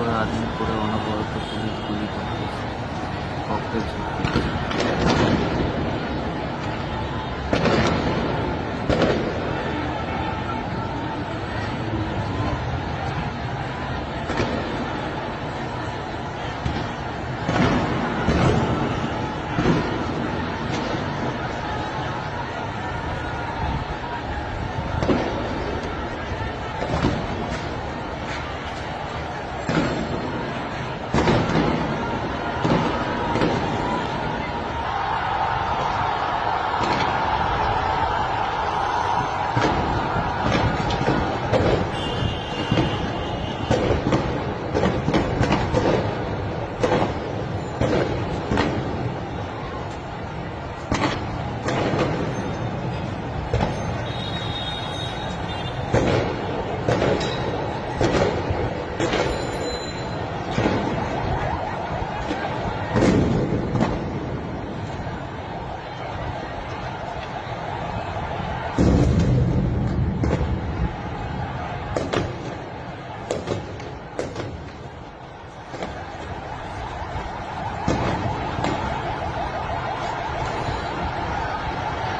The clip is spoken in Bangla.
ভেতরে আধীন করে অনবরত পুলিশ গুলি